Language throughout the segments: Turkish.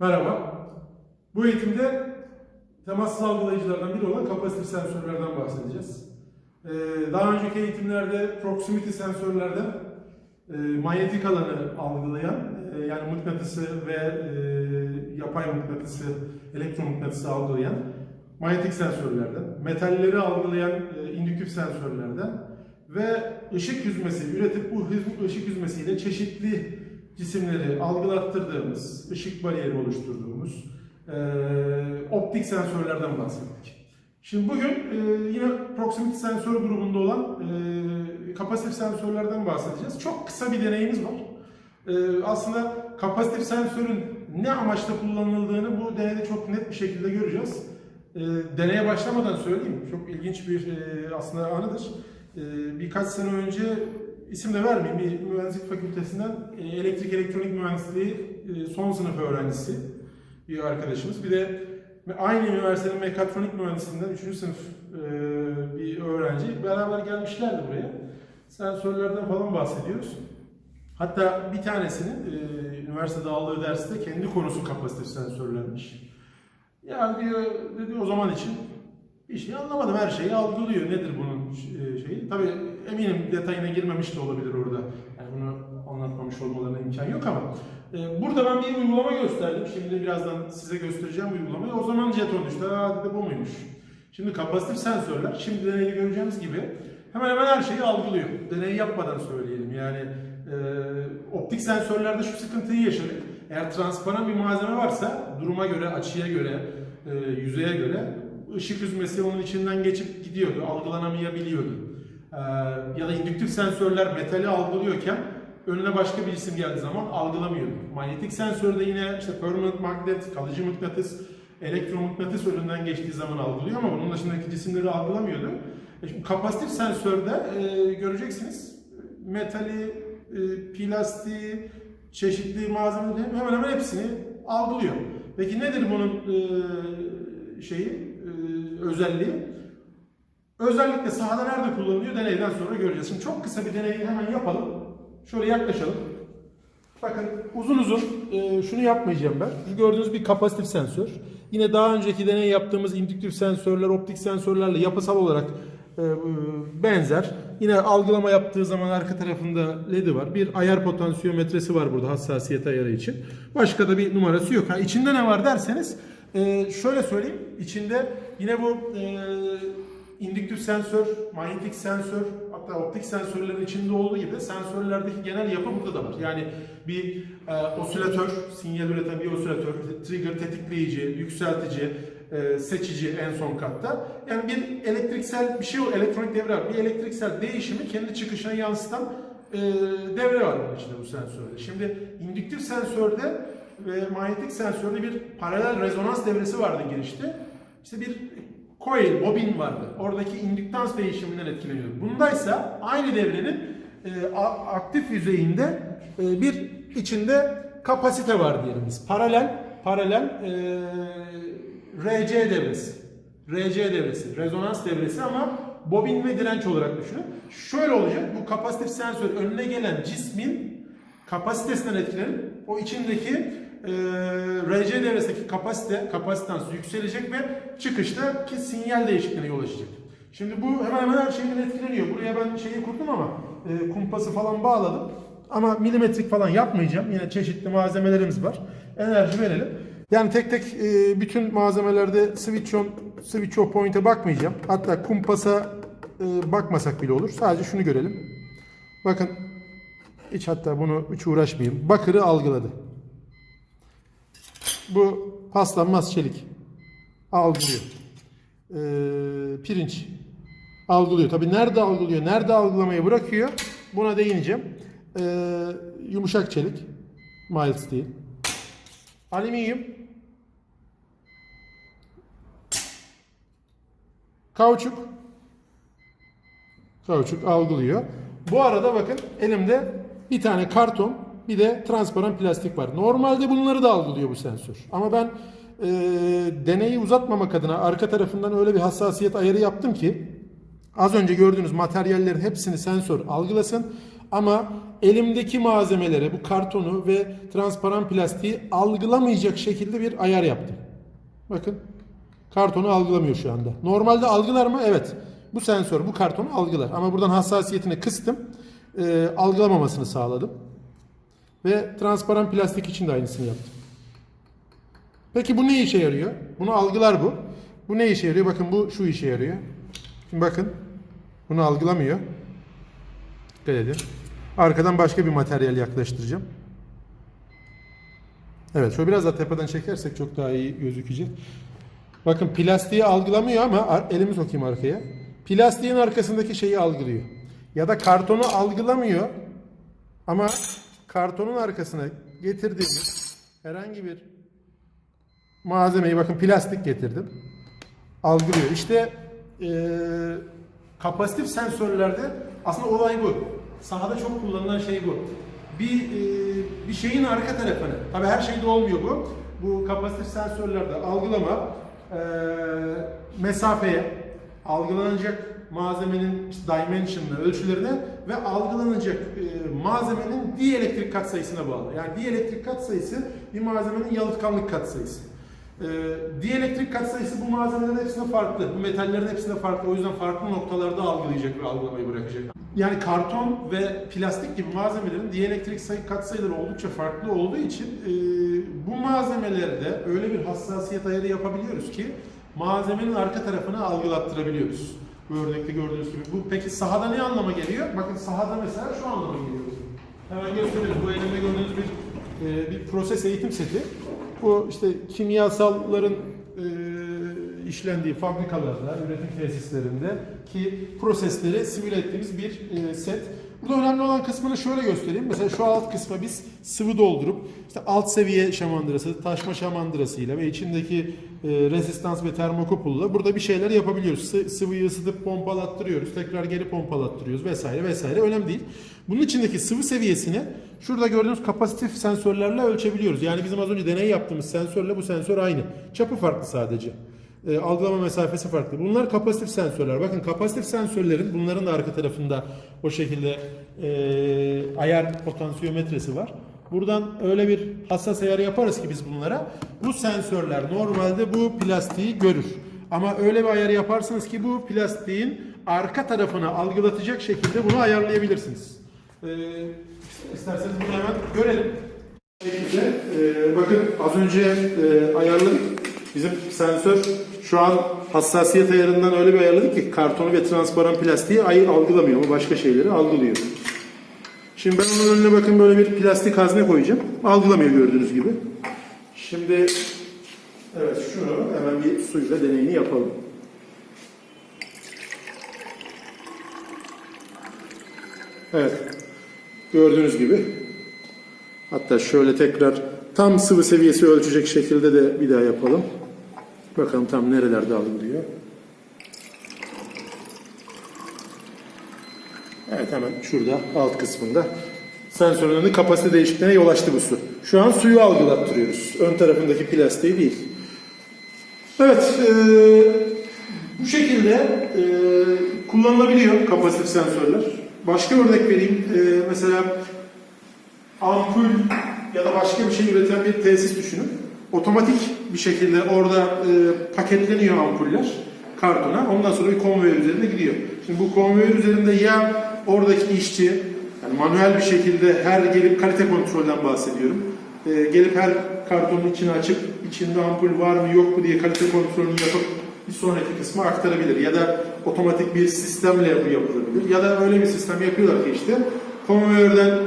Merhaba. Bu eğitimde temassız algılayıcılardan biri olan kapasitif sensörlerden bahsedeceğiz. Ee, daha önceki eğitimlerde proximity sensörlerden e, manyetik alanı algılayan, e, yani mıknatısı ve e, yapay mıknatısı, elektromıknatısı algılayan manyetik sensörlerden, metalleri algılayan e, indüktif sensörlerden ve ışık yüzmesi üretip bu ışık yüzmesiyle çeşitli cisimleri algılattırdığımız, ışık bariyeri oluşturduğumuz e, optik sensörlerden bahsettik. Şimdi bugün e, yine proximity sensör grubunda olan e, kapasitif sensörlerden bahsedeceğiz. Çok kısa bir deneyimiz var. E, aslında kapasitif sensörün ne amaçla kullanıldığını bu deneyde çok net bir şekilde göreceğiz. E, deneye başlamadan söyleyeyim. Çok ilginç bir e, aslında anıdır. E, birkaç sene önce isim de vermeyeyim bir mühendislik fakültesinden e, elektrik elektronik mühendisliği e, son sınıf öğrencisi bir arkadaşımız. Bir de aynı üniversitenin mekatronik mühendisliğinden 3. sınıf e, bir öğrenci beraber gelmişlerdi buraya. Sensörlerden falan bahsediyoruz. Hatta bir tanesinin üniversitede aldığı derste kendi konusu kapasitif sensörlermiş. Ya diyor, dedi o zaman için bir şey anlamadım her şeyi algılıyor. Nedir bunun şeyi? Tabii eminim detayına girmemiş de olabilir orada. Yani bunu anlatmamış olmalarına imkan yok ama e, burada ben bir uygulama gösterdim. Şimdi birazdan size göstereceğim uygulamayı. O zaman jeton düştü. Aa dedi bu muymuş? Şimdi kapasitif sensörler, şimdi deneyde göreceğimiz gibi hemen hemen her şeyi algılıyor. Deneyi yapmadan söyleyelim. Yani e, optik sensörlerde şu sıkıntıyı yaşadık. Eğer transparan bir malzeme varsa duruma göre, açıya göre, e, yüzeye göre ışık hüzmesi onun içinden geçip gidiyordu, algılanamayabiliyordu. E, ya da indüktif sensörler metali algılıyorken önüne başka bir cisim geldiği zaman algılamıyordu. Manyetik sensörde yine işte permanent magnet, kalıcı mıknatıs, elektromıknatıs önünden geçtiği zaman algılıyor ama bunun dışındaki cisimleri algılamıyordu. E şimdi kapasitif sensörde e, göreceksiniz metali, e, plastiği, çeşitli malzemeleri hemen hemen hepsini algılıyor. Peki nedir bunun e, şeyi, e, özelliği? Özellikle sahada nerede kullanılıyor deneyden sonra göreceğiz. Şimdi çok kısa bir deneyi hemen yapalım. Şöyle yaklaşalım. Bakın uzun uzun e, şunu yapmayacağım ben. Şu gördüğünüz bir kapasitif sensör. Yine daha önceki deney yaptığımız indüktif sensörler, optik sensörlerle yapısal olarak e, benzer. Yine algılama yaptığı zaman arka tarafında LED'i var. Bir ayar potansiyometresi var burada hassasiyet ayarı için. Başka da bir numarası yok. Ha, içinde ne var derseniz e, şöyle söyleyeyim. İçinde yine bu e, indüktif sensör, manyetik sensör, hatta optik sensörlerin içinde olduğu gibi sensörlerdeki genel yapı burada da var. Yani bir e, osilatör, sinyal üreten bir osilatör, trigger tetikleyici, yükseltici, e, seçici en son katta. Yani bir elektriksel bir şey, o elektronik devre var. Bir elektriksel değişimi kendi çıkışına yansıtan e, devre var bunun içinde bu sensörde. Şimdi indüktif sensörde ve manyetik sensörde bir paralel rezonans devresi vardı girişte. İşte bir coil, bobin vardı. Oradaki indüktans değişiminden etkileniyor. Bundaysa aynı devrenin e, aktif yüzeyinde e, bir içinde kapasite var diyelim biz. Paralel, paralel e, RC devresi. RC devresi, rezonans devresi ama bobin ve direnç olarak düşünün. Şöyle olacak, bu kapasitif sensör önüne gelen cismin kapasitesinden etkilenip o içindeki e, RC devresindeki kapasite, kapasitans yükselecek ve çıkıştaki sinyal değişikliğine yol açacak. Şimdi bu hemen hemen her şeyden etkileniyor. Buraya ben şeyi kurdum ama e, kumpası falan bağladım. Ama milimetrik falan yapmayacağım. Yine çeşitli malzemelerimiz var. Enerji verelim. Yani tek tek e, bütün malzemelerde switch on, switch off point'e bakmayacağım. Hatta kumpasa e, bakmasak bile olur. Sadece şunu görelim. Bakın hiç hatta bunu hiç uğraşmayayım. Bakırı algıladı. Bu paslanmaz çelik. Algılıyor. Ee, pirinç. Algılıyor. Tabi nerede algılıyor, nerede algılamayı bırakıyor buna değineceğim. Ee, yumuşak çelik. Mild steel. Alüminyum. Kauçuk. Kauçuk algılıyor. Bu arada bakın elimde bir tane karton bir de transparan plastik var. Normalde bunları da algılıyor bu sensör. Ama ben e, deneyi uzatmamak adına arka tarafından öyle bir hassasiyet ayarı yaptım ki az önce gördüğünüz materyallerin hepsini sensör algılasın. Ama elimdeki malzemelere bu kartonu ve transparan plastiği algılamayacak şekilde bir ayar yaptım. Bakın kartonu algılamıyor şu anda. Normalde algılar mı? Evet. Bu sensör bu kartonu algılar. Ama buradan hassasiyetini kıstım. Ee, algılamamasını sağladım. Ve transparan plastik için de aynısını yaptım. Peki bu ne işe yarıyor? Bunu algılar bu. Bu ne işe yarıyor? Bakın bu şu işe yarıyor. Şimdi bakın. Bunu algılamıyor. Dikkat edin. Arkadan başka bir materyal yaklaştıracağım. Evet, şöyle biraz daha tepeden çekersek çok daha iyi gözükecek. Bakın plastiği algılamıyor ama elimi sokayım arkaya. Plastiğin arkasındaki şeyi algılıyor. Ya da kartonu algılamıyor ama kartonun arkasına getirdiğimiz herhangi bir malzemeyi bakın plastik getirdim. Algılıyor. İşte eee, kapasitif sensörlerde aslında olay bu. Sahada çok kullanılan şey bu. Bir eee, bir şeyin arka tarafını. Tabii her şeyde olmuyor bu. Bu kapasitif sensörlerde algılama eee, mesafeye algılanacak malzemenin dimension'ına, ölçülerine ve algılanacak e, malzemenin dielektrik katsayısına bağlı. Yani dielektrik katsayısı bir malzemenin yalıtkanlık katsayısı. E, dielektrik katsayısı bu malzemelerin hepsinde farklı. Bu metallerin hepsinde farklı. O yüzden farklı noktalarda algılayacak ve algılamayı bırakacak. Yani karton ve plastik gibi malzemelerin dielektrik sayı katsayıları oldukça farklı olduğu için e, bu malzemelerde öyle bir hassasiyet ayarı yapabiliyoruz ki malzemenin arka tarafını algılattırabiliyoruz. Bu örnekte gördüğünüz gibi. Bu peki sahada ne anlama geliyor? Bakın sahada mesela şu anlama geliyor. Hemen gösterelim. Bu elimde gördüğünüz bir e, bir proses eğitim seti. Bu işte kimyasalların e, işlendiği fabrikalarda, üretim tesislerinde ki prosesleri simüle ettiğimiz bir e, set. Burada önemli olan kısmını şöyle göstereyim. Mesela şu alt kısma biz sıvı doldurup işte alt seviye şamandırası, taşma şamandırasıyla ve içindeki e, resistans ve termokupulla burada bir şeyler yapabiliyoruz. Sı- sıvıyı ısıtıp pompalattırıyoruz, tekrar geri pompalattırıyoruz vesaire vesaire. Önemli değil. Bunun içindeki sıvı seviyesini şurada gördüğünüz kapasitif sensörlerle ölçebiliyoruz. Yani bizim az önce deney yaptığımız sensörle bu sensör aynı. Çapı farklı sadece. E, algılama mesafesi farklı. Bunlar kapasitif sensörler. Bakın kapasitif sensörlerin bunların da arka tarafında o şekilde e, ayar potansiyometresi var. Buradan öyle bir hassas ayar yaparız ki biz bunlara. Bu sensörler normalde bu plastiği görür. Ama öyle bir ayar yaparsınız ki bu plastiğin arka tarafını algılatacak şekilde bunu ayarlayabilirsiniz. E, isterseniz bunu hemen görelim. şekilde, e, bakın az önce e, ayarladık. Bizim sensör şu an hassasiyet ayarından öyle bir ayarladık ki kartonu ve transparan plastiği ayı algılamıyor ama başka şeyleri algılıyor. Şimdi ben onun önüne bakın böyle bir plastik hazne koyacağım. Algılamıyor gördüğünüz gibi. Şimdi evet şunu hemen bir suyla deneyini yapalım. Evet. Gördüğünüz gibi Hatta şöyle tekrar tam sıvı seviyesi ölçecek şekilde de bir daha yapalım. Bakalım tam nerelerde algılıyor. Evet hemen şurada alt kısmında. Sensörün kapasite değişikliğine yol açtı bu su. Şu an suyu algılattırıyoruz. Ön tarafındaki plastiği değil. Evet, e, bu şekilde e, kullanılabiliyor kapasitif sensörler. Başka örnek vereyim. E, mesela ampul ya da başka bir şey üreten bir tesis düşünün. Otomatik bir şekilde orada e, paketleniyor ampuller kartona. Ondan sonra bir konveyör üzerinde gidiyor. Şimdi bu konveyör üzerinde ya oradaki işçi yani manuel bir şekilde her gelip kalite kontrolden bahsediyorum. E, gelip her kartonun içini açıp içinde ampul var mı yok mu diye kalite kontrolünü yapıp bir sonraki kısma aktarabilir. Ya da otomatik bir sistemle bu yapılabilir. Ya da öyle bir sistem yapıyorlar ki işte konveyörden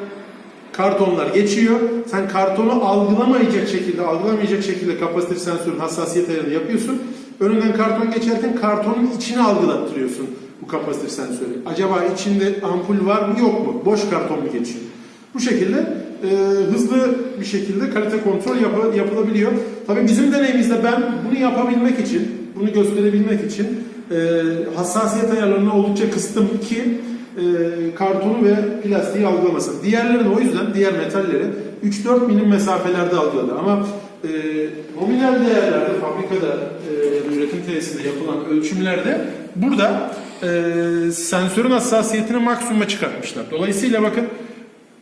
kartonlar geçiyor. Sen kartonu algılamayacak şekilde, algılamayacak şekilde kapasitif sensörün hassasiyet ayarını yapıyorsun. Önünden karton geçerken kartonun içini algılattırıyorsun bu kapasitif sensörü. Acaba içinde ampul var mı yok mu? Boş karton mu geçiyor? Bu şekilde e, hızlı bir şekilde kalite kontrol yap- yapılabiliyor. Tabii bizim deneyimizde ben bunu yapabilmek için, bunu gösterebilmek için e, hassasiyet ayarlarını oldukça kıstım ki e, kartonu ve plastiği algılamasın. Diğerlerini o yüzden diğer metalleri 3-4 milim mesafelerde algıladı. Ama e, nominal değerlerde fabrikada e, üretim tesisinde yapılan ölçümlerde burada e, sensörün hassasiyetini maksimuma çıkartmışlar. Dolayısıyla bakın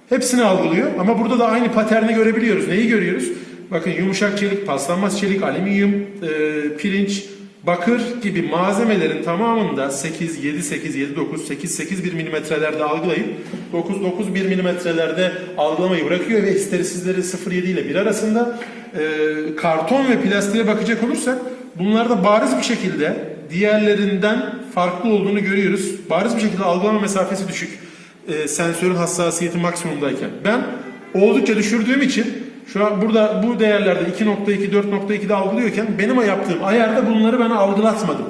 hepsini algılıyor ama burada da aynı paterni görebiliyoruz. Neyi görüyoruz? Bakın yumuşak çelik, paslanmaz çelik, alüminyum, e, pirinç, bakır gibi malzemelerin tamamında 8, 7, 8, 7, 9, 8, 8 bir milimetrelerde algılayıp 9, 9 bir milimetrelerde algılamayı bırakıyor ve isterisizleri 0,7 ile 1 arasında e, karton ve plastiğe bakacak olursak bunlarda bariz bir şekilde diğerlerinden farklı olduğunu görüyoruz. Bariz bir şekilde algılama mesafesi düşük. E, sensörün hassasiyeti maksimumdayken. Ben oldukça düşürdüğüm için şu an burada bu değerlerde 2.2 4.2'de algılıyorken benim yaptığım ayarda bunları ben algılatmadım.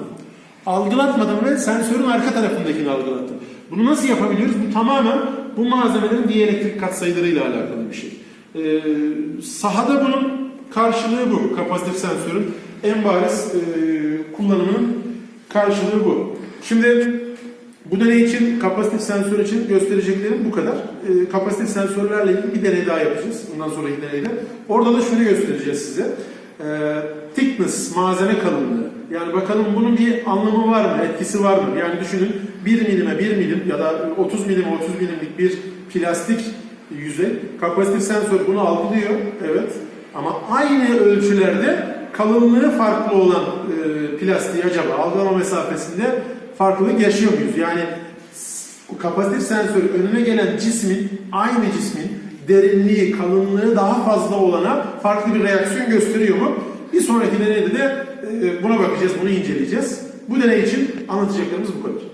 Algılatmadım ve sensörün arka tarafındakini algılattım. Bunu nasıl yapabiliyoruz? Bu tamamen bu malzemelerin dielektrik katsayılarıyla alakalı bir şey. Ee, sahada bunun karşılığı bu. Kapasitif sensörün en bariz e, kullanımının karşılığı bu. Şimdi bu deney için kapasitif sensör için göstereceklerim bu kadar. Ee, kapasitif sensörlerle ilgili bir deney daha yapacağız. Bundan sonraki deneyde. Orada da şunu göstereceğiz size. Ee, thickness, malzeme kalınlığı. Yani bakalım bunun bir anlamı var mı, etkisi var mı? Yani düşünün 1 milime 1 milim ya da 30 milime 30 milimlik bir plastik yüzey. Kapasitif sensör bunu algılıyor. Evet. Ama aynı ölçülerde kalınlığı farklı olan e, plastiği acaba algılama mesafesinde farklılık yaşıyor muyuz? Yani kapasitif sensör önüne gelen cismin aynı cismin derinliği, kalınlığı daha fazla olana farklı bir reaksiyon gösteriyor mu? Bir sonraki deneyde de e, buna bakacağız, bunu inceleyeceğiz. Bu deney için anlatacaklarımız bu kadar.